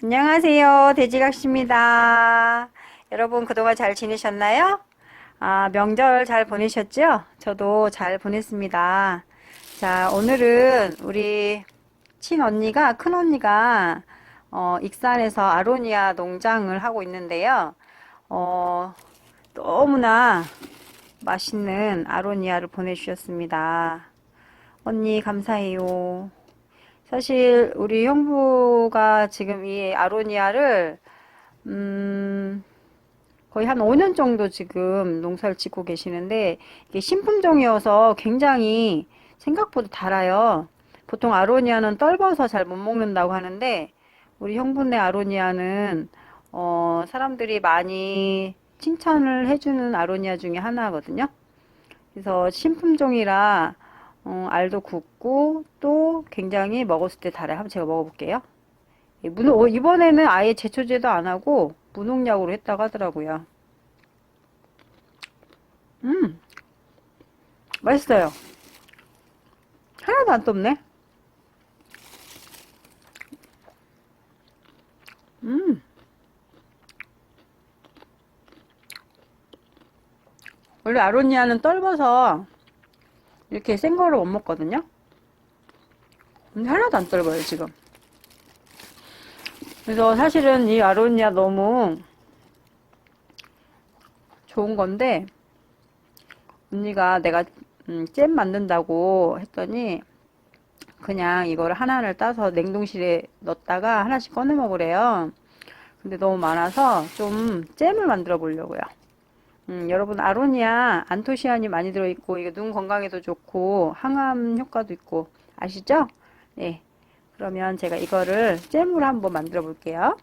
안녕하세요. 돼지각시입니다. 여러분 그동안 잘 지내셨나요? 아, 명절 잘 보내셨죠? 저도 잘 보냈습니다. 자, 오늘은 우리 친언니가, 큰언니가, 어, 익산에서 아로니아 농장을 하고 있는데요. 어, 너무나 맛있는 아로니아를 보내주셨습니다. 언니, 감사해요. 사실 우리 형부가 지금 이 아로니아를 음 거의 한 5년 정도 지금 농사를 짓고 계시는데 이게 신품종이어서 굉장히 생각보다 달아요. 보통 아로니아는 떫어서 잘 못 먹는다고 하는데 우리 형부네 아로니아는 어 사람들이 많이 칭찬을 해주는 아로니아 중에 하나거든요. 그래서 신품종이라 어, 알도 굵고 또 굉장히 먹었을 때 달아요. 한번 제가 먹어볼게요. 예, 무농, 어, 이번에는 아예 제초제도 안 하고 무농약으로 했다고 하더라고요. 음, 맛있어요. 하나도 안 떫네. 음, 원래 아로니아는 떫어서 이렇게 센 거를 못 먹거든요. 근데 하나도 안 떫어요, 지금. 그래서 사실은 이 아로니아 너무 좋은 건데, 언니가 내가 음, 잼 만든다고 했더니, 그냥 이거를 하나를 따서 냉동실에 넣었다가 하나씩 꺼내 먹으래요. 근데 너무 많아서 좀 잼을 만들어 보려고요. 음, 여러분 아로니아 안토시아닌이 많이 들어있고 이게 눈 건강에도 좋고 항암 효과도 있고 아시죠? 네. 그러면 제가 이거를 잼으로 한번 만들어 볼게요.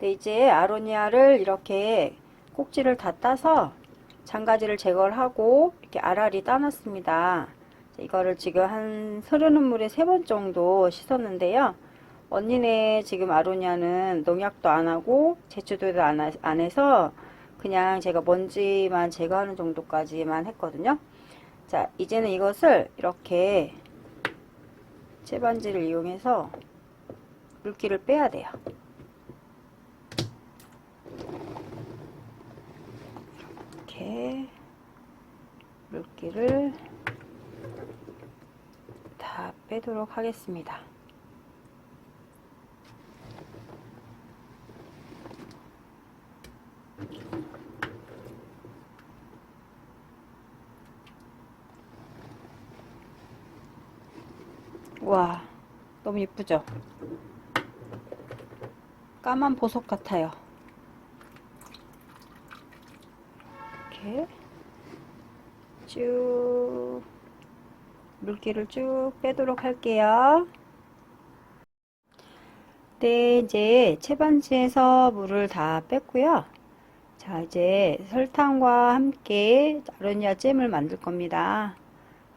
네, 이제 아로니아를 이렇게 꼭지를 다 따서 장가지를 제거를 하고 이렇게 알알이 따놨습니다. 이거를 지금 한 흐르는 물에 세 번 정도 씻었는데요. 언니네 지금 아로니아는 농약도 안 하고 제초제도 안, 하- 안 해서 그냥 제가 먼지만 제거하는 정도까지만 했거든요. 자, 이제는 이것을 이렇게 채반지를 이용해서 물기를 빼야 돼요. 이렇게 물기를 다 빼도록 하겠습니다. 와, 너무 예쁘죠? 까만 보석 같아요. 이렇게 쭉 물기를 쭉 빼도록 할게요. 네, 이제 채반지에서 물을 다 뺐고요. 자, 이제 설탕과 함께 아로니아 잼을 만들 겁니다.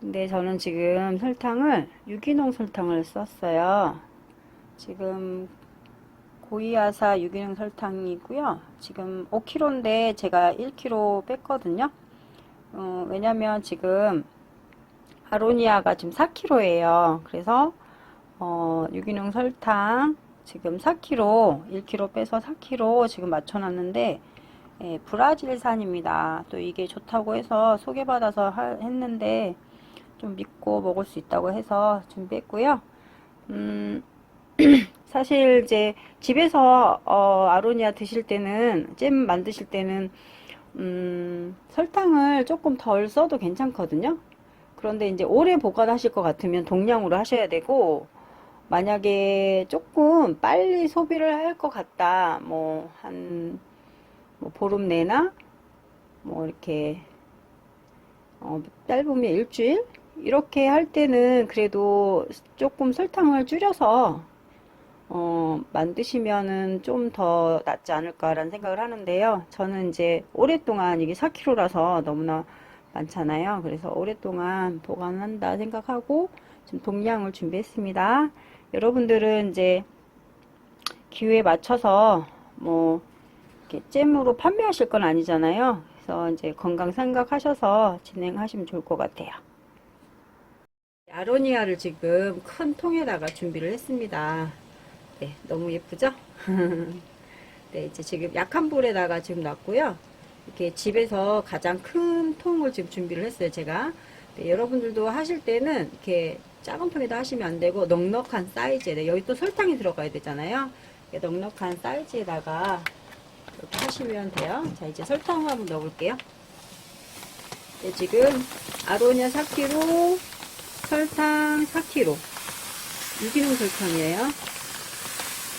근데 저는 지금 설탕을 유기농 설탕을 썼어요. 지금 고이아사 유기농 설탕이고요. 지금 5kg인데 제가 1kg 뺐거든요. 어, 왜냐면 지금 아로니아가 지금 4kg예요. 그래서 어, 유기농 설탕 지금 4kg, 1kg 빼서 4kg 지금 맞춰놨는데 예, 브라질산입니다. 또 이게 좋다고 해서 소개받아서 하- 했는데 좀 믿고 먹을 수 있다고 해서 준비했고요. 음, 사실 이제 집에서 어, 아로니아 드실 때는 잼 만드실 때는 음, 설탕을 조금 덜 써도 괜찮거든요. 그런데 이제 오래 보관하실 것 같으면 동량으로 하셔야 되고 만약에 조금 빨리 소비를 할 것 같다. 뭐한 뭐 보름 내나 뭐 이렇게 어, 짧으면 일주일 이렇게 할 때는 그래도 조금 설탕을 줄여서 어, 만드시면은 좀 더 낫지 않을까라는 생각을 하는데요. 저는 이제 오랫동안 이게 4kg라서 너무나 많잖아요. 그래서 오랫동안 보관한다 생각하고 지금 동량을 준비했습니다. 여러분들은 이제 기후에 맞춰서 뭐 이렇게 잼으로 판매하실 건 아니잖아요. 그래서 이제 건강 생각하셔서 진행하시면 좋을 것 같아요. 아로니아를 지금 큰 통에다가 준비를 했습니다. 네, 너무 예쁘죠? 네, 이제 지금 약한 불에다가 지금 놨고요. 이렇게 집에서 가장 큰 통을 지금 준비를 했어요, 제가. 네, 여러분들도 하실 때는 이렇게 작은 통에다 하시면 안 되고 넉넉한 사이즈에 네, 여기 또 설탕이 들어가야 되잖아요. 넉넉한 사이즈에다가 이렇게 하시면 돼요. 자, 이제 설탕을 한번 넣어볼게요. 네, 지금 아로니아 4kg, 설탕 4kg. 유기농 설탕이에요.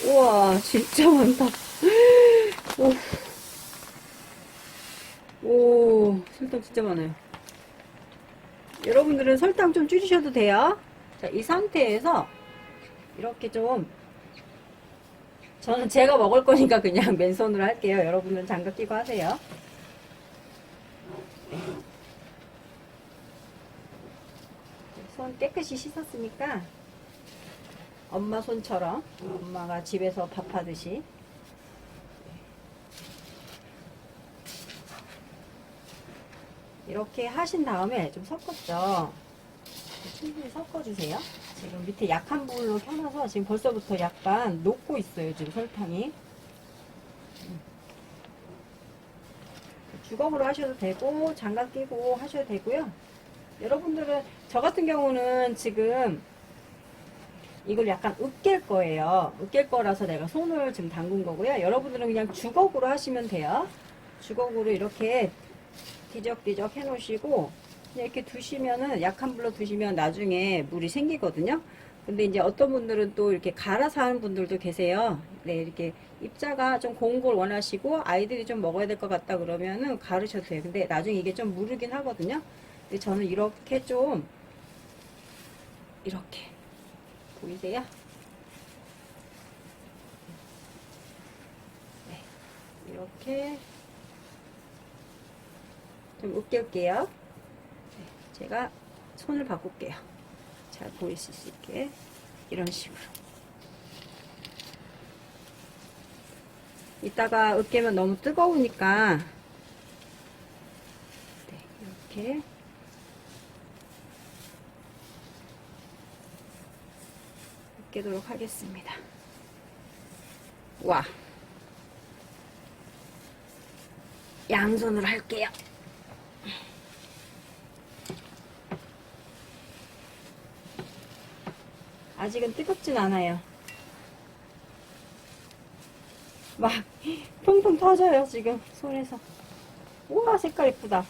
우와, 진짜 많다. 오, 오, 설탕 진짜 많아요. 여러분들은 설탕 좀 줄이셔도 돼요. 자, 이 상태에서 이렇게 좀 저는 제가 먹을 거니까 그냥 맨손으로 할게요. 여러분들은 장갑 끼고 하세요. 손 깨끗이 씻었으니까 엄마 손처럼 엄마가 집에서 밥하듯이 이렇게 하신 다음에 좀 섞었죠. 충분히 섞어주세요. 지금 밑에 약한 불로 켜놔서 지금 벌써부터 약간 녹고 있어요. 지금 설탕이. 주걱으로 하셔도 되고 장갑 끼고 하셔도 되고요. 여러분들은 저 같은 경우는 지금 이걸 약간 으깰 거예요. 으깰 거라서 내가 손을 지금 담근 거고요. 여러분들은 그냥 주걱으로 하시면 돼요. 주걱으로 이렇게 뒤적뒤적 해 놓으시고 그냥 이렇게 두시면은 약한 불로 두시면 나중에 물이 생기거든요. 근데 이제 어떤 분들은 또 이렇게 갈아서 하는 분들도 계세요. 네, 이렇게 입자가 좀 고운 걸 원하시고 아이들이 좀 먹어야 될 것 같다 그러면은 가르셔도 돼요. 근데 나중에 이게 좀 무르긴 하거든요. 저는 이렇게 좀 이렇게 보이세요? 네, 이렇게 좀 으깰게요. 네, 제가 손을 바꿀게요. 잘 보이실 수 있게 이런 식으로. 이따가 으깨면 너무 뜨거우니까 네, 이렇게 으깨도록 하겠습니다. 와 양손으로 할게요. 아직은 뜨겁진 않아요. 막 퐁퐁 터져요 지금 손에서. 우와 색깔 예쁘다.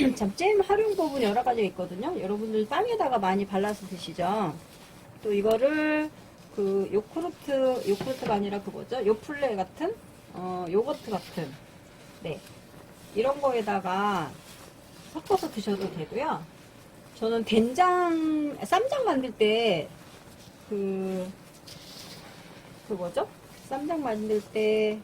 참, 잼 활용법은 여러 가지가 있거든요. 여러분들 빵에다가 많이 발라서 드시죠. 또 이거를 그 요구르트, 요구르트가 아니라 그 뭐죠? 요플레 같은? 어, 요거트 같은. 네. 이런 거에다가 섞어서 드셔도 되고요. 저는 된장, 쌈장 만들 때, 그, 그 뭐죠? 쌈장 만들 때,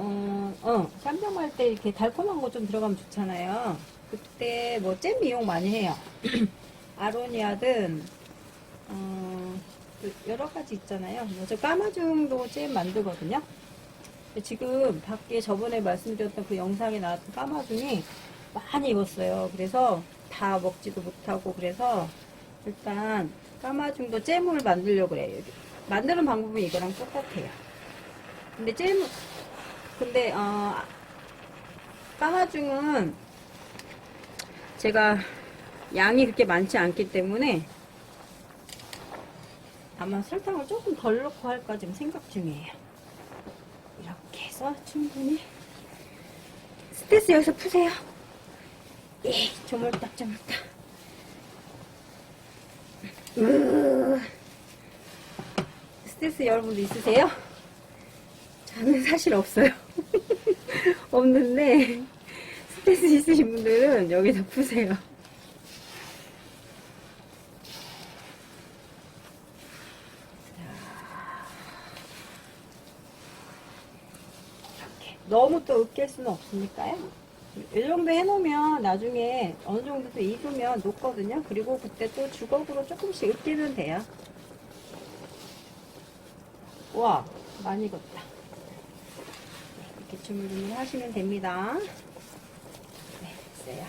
어, 어, 쌈장 만들 때 이렇게 달콤한 거 좀 들어가면 좋잖아요. 그때 뭐 잼 이용 많이 해요. 아로니아든, 어, 그 여러 가지 있잖아요. 뭐저 까마중도 잼 만들거든요. 지금 밖에 저번에 말씀드렸던 그 영상에 나왔던 까마중이 많이 익었어요. 그래서 다 먹지도 못하고 그래서 일단 까마중도 잼을 만들려고 그래요. 만드는 방법은 이거랑 똑같아요. 근데 잼, 근데 어, 까마중은 제가 양이 그렇게 많지 않기 때문에 아마 설탕을 조금 덜 넣고 할까 지금 생각 중이에요. 이렇게 해서 충분히 스트레스 여기서 푸세요. 예, 조물딱 조물딱. 으, 스트레스 여러분도 있으세요? 저는 사실 없어요. 없는데 스트레스 있으신 분들은 여기다 푸세요. 너무 또 으깰 수는 없으니까요. 이 정도 해놓으면 나중에 어느 정도 또 익으면 녹거든요. 그리고 그때 또 주걱으로 조금씩 으깨면 돼요. 와 많이 익었다. 주문 주문하시면 됩니다. 네, 있어요.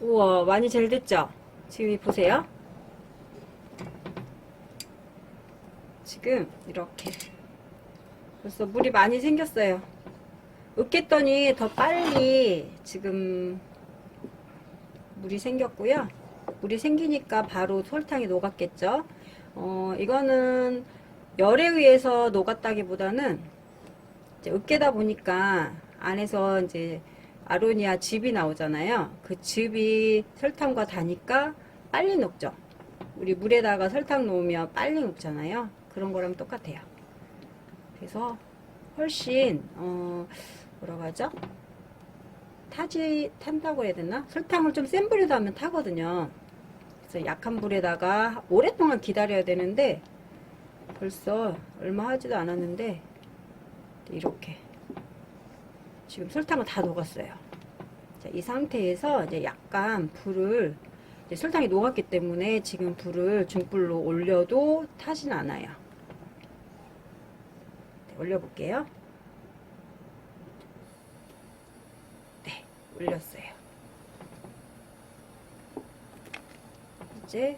우와, 많이 잘 됐죠? 지금 보세요. 지금 이렇게 벌써 물이 많이 생겼어요. 으깼더니 더 빨리 지금 물이 생겼고요. 물이 생기니까 바로 설탕이 녹았겠죠. 어, 이거는 열에 의해서 녹았다기보다는 이제 으깨다 보니까 안에서 이제 아로니아 즙이 나오잖아요. 그 즙이 설탕과 다니까 빨리 녹죠. 우리 물에다가 설탕 놓으면 빨리 녹잖아요. 그런 거랑 똑같아요. 그래서 훨씬 어 뭐라고 하죠? 타지 탄다고 해야 되나? 설탕을 좀 센 불에다 하면 타거든요. 그래서 약한 불에다가 오랫동안 기다려야 되는데 벌써 얼마 하지도 않았는데 이렇게 지금 설탕을 다 녹았어요. 자, 이 상태에서 이제 약간 불을 이제 설탕이 녹았기 때문에 지금 불을 중불로 올려도 타진 않아요. 네, 올려볼게요. 네, 올렸어요. 이제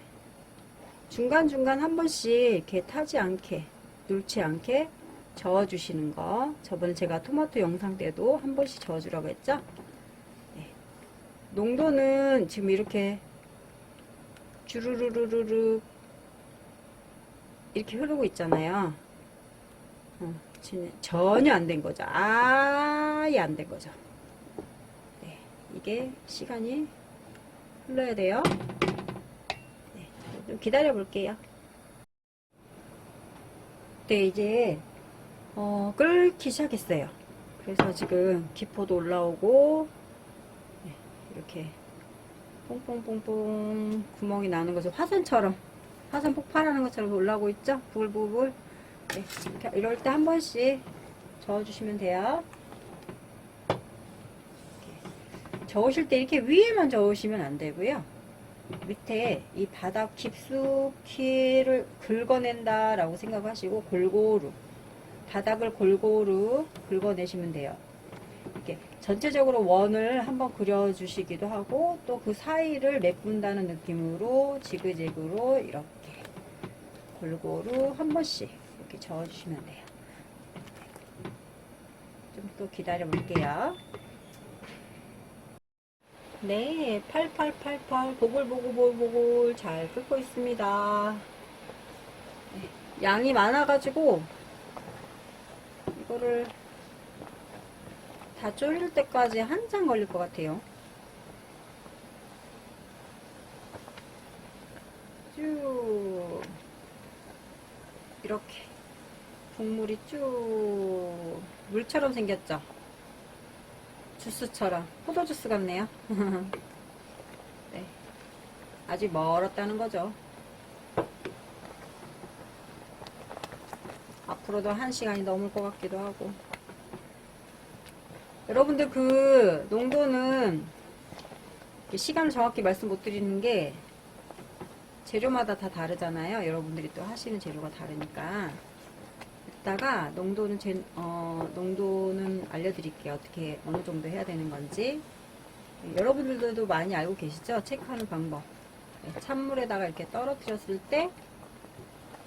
중간중간 한 번씩 이렇게 타지 않게, 눌지 않게 저어주시는 거. 저번에 제가 토마토 영상 때도 한 번씩 저어주라고 했죠? 네. 농도는 지금 이렇게 주르르르르 이렇게 흐르고 있잖아요. 어, 진- 전혀 안 된 거죠. 아예 안 된 거죠. 네, 이게 시간이 흘러야 돼요. 네, 좀 기다려 볼게요. 네, 이제 어, 끓기 시작했어요. 그래서 지금 기포도 올라오고 네, 이렇게 뽕뽕뽕뽕 구멍이 나는 것을 화산처럼 화산 폭발하는 것처럼 올라오고 있죠? 부글부글 네, 이럴 때 한 번씩 저어주시면 돼요. 저으실 때 이렇게 위에만 저으시면 안 되고요. 밑에 이 바닥 깊숙이를 긁어낸다 라고 생각하시고 골고루 바닥을 골고루 긁어내시면 돼요. 이렇게 전체적으로 원을 한번 그려주시기도 하고 또 그 사이를 메꾼다는 느낌으로 지그재그로 이렇게 골고루 한 번씩 이렇게 저어주시면 돼요. 좀 또 기다려 볼게요. 네, 8888 보글보글보글 잘 끓고 있습니다. 네, 양이 많아가지고 이거를 다 졸릴 때까지 한참 걸릴 것 같아요. 쭉 이렇게 국물이 쭉 물처럼 생겼죠? 주스처럼 포도 주스 같네요. 네, 아직 멀었다는 거죠. 앞으로도 한 시간이 넘을 것 같기도 하고. 여러분들 그 농도는 시간을 정확히 말씀 못 드리는 게 재료마다 다 다르잖아요. 여러분들이 또 하시는 재료가 다르니까. 이따가 농도는 제, 어, 농도는 알려드릴게요. 어떻게 어느 정도 해야 되는 건지. 네, 여러분들도 많이 알고 계시죠? 체크하는 방법. 네, 찬물에다가 이렇게 떨어뜨렸을 때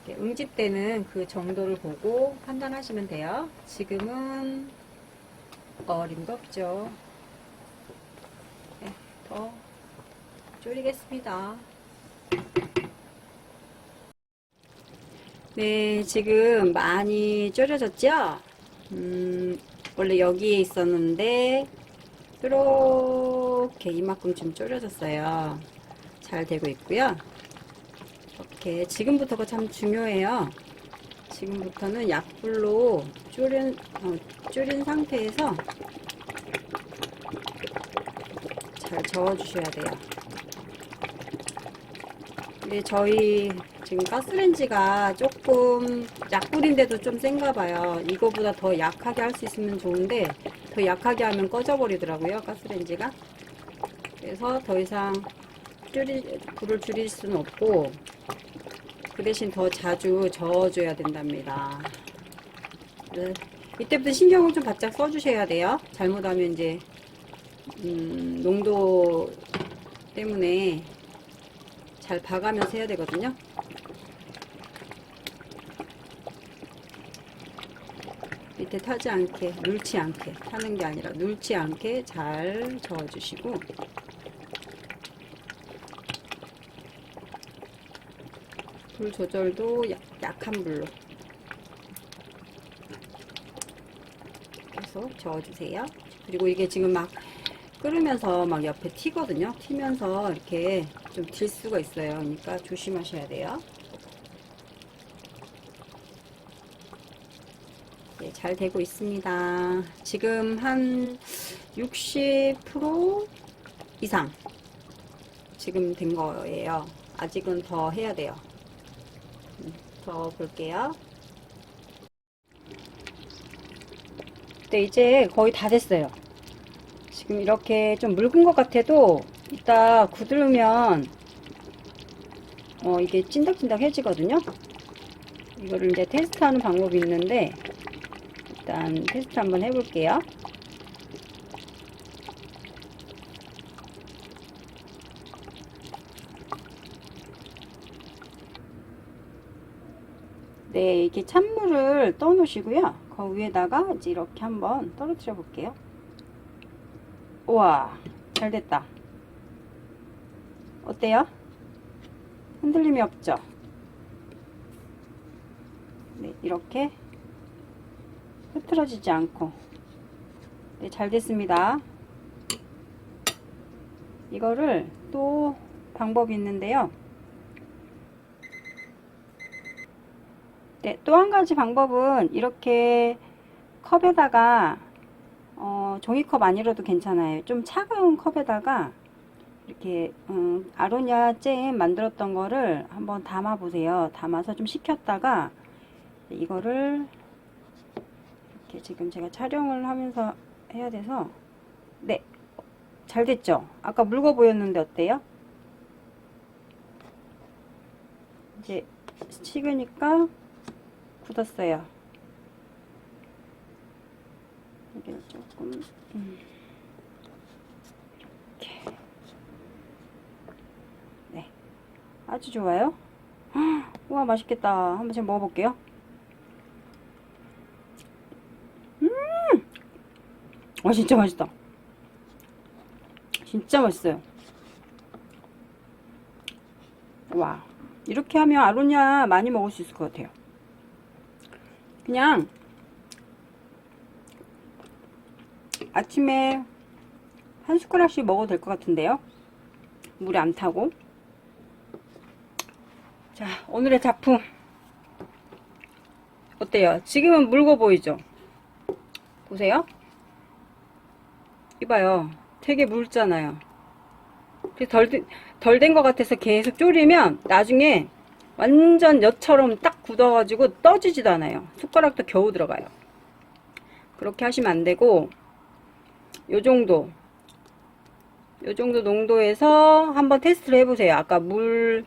응집되는 그 정도를 보고 판단하시면 돼요. 지금은 어림도 없죠. 네, 더 졸이겠습니다. 네, 지금 많이 졸여졌죠? 음, 원래 여기에 있었는데, 이렇게 이만큼 좀 졸여졌어요. 잘 되고 있고요. 이렇게, 지금부터가 참 중요해요. 지금부터는 약불로 졸인, 어, 졸인 상태에서 잘 저어주셔야 돼요. 근데 저희 지금 가스렌지가 조금 약불인데도 좀 센가 봐요. 이거보다 더 약하게 할 수 있으면 좋은데 더 약하게 하면 꺼져버리더라고요. 가스렌지가. 그래서 더 이상 줄이, 불을 줄일 수는 없고 그 대신 더 자주 저어줘야 된답니다. 네. 이때부터 신경을 좀 바짝 써주셔야 돼요. 잘못하면 이제 음, 농도 때문에 잘 봐가면서 해야 되거든요. 밑에 타지 않게, 눌지 않게 타는 게 아니라 눌지 않게 잘 저어주시고 불 조절도 약, 약한 불로 계속 저어주세요. 그리고 이게 지금 막 끓으면서 막 옆에 튀거든요. 튀면서 이렇게 좀딜 수가 있어요. 그러니까 조심하셔야 돼요. 네, 잘 되고 있습니다. 지금 한 60% 이상 지금 된 거예요. 아직은 더 해야 돼요. 음, 더 볼게요. 네, 이제 거의 다 됐어요. 지금 이렇게 좀 묽은 것 같아도 이따 구두르면 어, 이게 찐득찐득해지거든요. 이거를 이제 테스트하는 방법이 있는데 일단 테스트 한번 해볼게요. 네, 이렇게 찬물을 떠 놓으시고요. 그 위에다가 이제 이렇게 한번 떨어뜨려 볼게요. 우와, 잘 됐다. 어때요? 흔들림이 없죠? 네, 이렇게 흐트러지지 않고 네, 잘 됐습니다. 이거를 또 방법이 있는데요. 네, 또 한 가지 방법은 이렇게 컵에다가 어, 종이컵 아니라도 괜찮아요. 좀 차가운 컵에다가 이렇게 음, 아로니아 잼 만들었던 거를 한번 담아 보세요. 담아서 좀 식혔다가 이거를 이렇게 지금 제가 촬영을 하면서 해야 돼서 네, 잘 됐죠? 아까 묽어 보였는데 어때요? 이제 식으니까 굳었어요. 여기를 조금 음. 이렇게 네 아주 좋아요. 헉, 우와 맛있겠다. 한번 제가 먹어볼게요. 음, 와 진짜 맛있다. 진짜 맛있어요. 와 이렇게 하면 아로니아 많이 먹을 수 있을 것 같아요. 그냥 아침에 한 숟가락씩 먹어도 될 것 같은데요. 물에 안 타고. 자, 오늘의 작품. 어때요? 지금은 묽어 보이죠? 보세요. 이봐요. 되게 묽잖아요. 덜된 것 같아서 계속 졸이면 나중에 완전 엿처럼 딱 굳어가지고 떠지지도 않아요. 숟가락도 겨우 들어가요. 그렇게 하시면 안 되고 요 정도 요 정도 농도에서 한번 테스트를 해보세요. 아까 물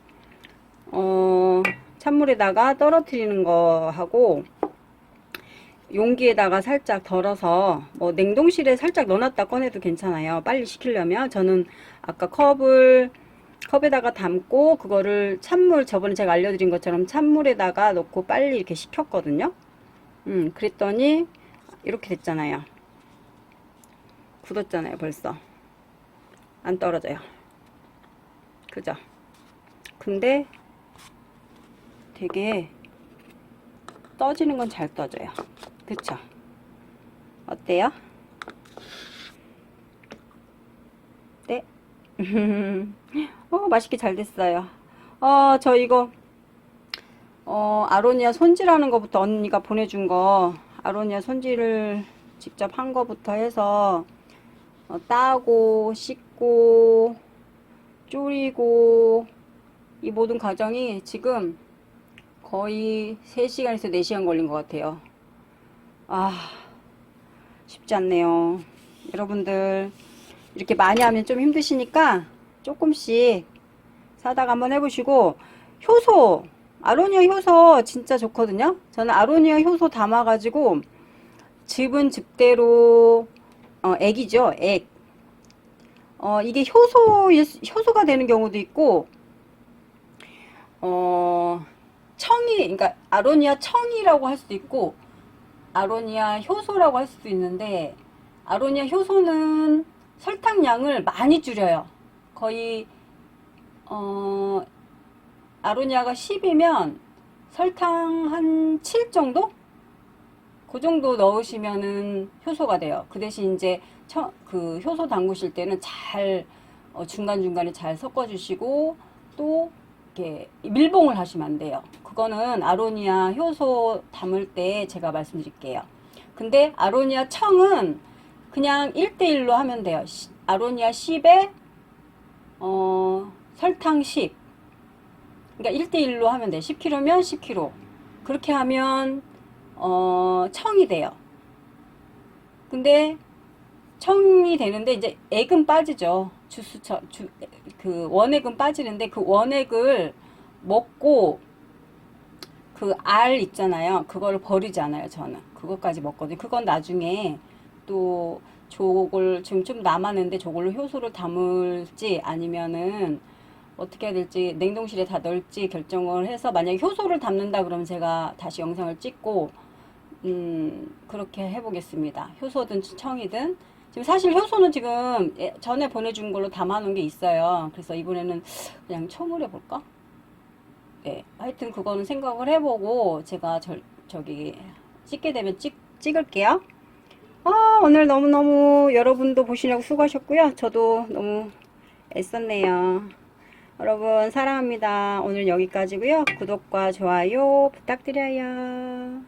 어, 찬물에다가 떨어뜨리는 거 하고 용기에다가 살짝 덜어서 뭐 냉동실에 살짝 넣어놨다 꺼내도 괜찮아요. 빨리 식히려면 저는 아까 컵을 컵에다가 담고 그거를 찬물 저번에 제가 알려드린 것처럼 찬물에다가 넣고 빨리 이렇게 식혔거든요. 음 그랬더니 이렇게 됐잖아요. 굳었잖아요 벌써 안 떨어져요. 그죠? 근데 되게 떠지는 건 잘 떠져요. 그쵸? 어때요? 네. 어, 맛있게 잘 됐어요. 어, 저 이거, 어, 아로니아 손질하는 거부터 언니가 보내준 거, 아로니아 손질을 직접 한 거부터 해서, 어, 따고, 씻고, 졸이고, 이 모든 과정이 지금 거의 3시간에서 4시간 걸린 것 같아요. 아, 쉽지 않네요. 여러분들, 이렇게 많이 하면 좀 힘드시니까 조금씩 사다가 한번 해보시고, 효소, 아로니아 효소 진짜 좋거든요. 저는 아로니아 효소 담아가지고, 즙은 즙대로, 어, 액이죠, 액. 어, 이게 효소, 효소가 되는 경우도 있고, 어, 청이, 그러니까 아로니아 청이라고 할 수도 있고, 아로니아 효소라고 할 수도 있는데, 아로니아 효소는 설탕량을 많이 줄여요. 거의, 어, 아로니아가 10이면 설탕 한 7 정도? 그 정도 넣으시면은 효소가 돼요. 그 대신 이제 처, 그 효소 담그실 때는 잘 어, 중간중간에 잘 섞어주시고 또 이렇게 밀봉을 하시면 안 돼요. 그거는 아로니아 효소 담을 때 제가 말씀드릴게요. 근데 아로니아 청은 그냥 1대1로 하면 돼요. 시- 아로니아 10에 어, 설탕 10. 그러니까 1대1로 하면 돼. 10kg면 10kg. 그렇게 하면 어, 청이 돼요. 근데 청이 되는데 이제 액은 빠지죠. 주스처 주, 그 원액은 빠지는데 그 원액을 먹고 그 알 있잖아요. 그거를 버리지 않아요. 저는 그것까지 먹거든요. 그건 나중에 또 저걸 지금 좀 남았는데 저걸로 효소를 담을지 아니면은 어떻게 해야 될지 냉동실에 다 넣을지 결정을 해서 만약에 효소를 담는다 그러면 제가 다시 영상을 찍고 음 그렇게 해보겠습니다. 효소든 청이든 지금 사실 효소는 지금 예- 전에 보내준 걸로 담아놓은 게 있어요. 그래서 이번에는 그냥 청을 해볼까? 네, 하여튼 그거는 생각을 해보고 제가 저, 저기 찍게 되면 찍, 찍을게요. 아, 오늘 너무너무 여러분도 보시려고 수고하셨고요. 저도 너무 애썼네요. 여러분 사랑합니다. 오늘 여기까지고요. 구독과 좋아요 부탁드려요.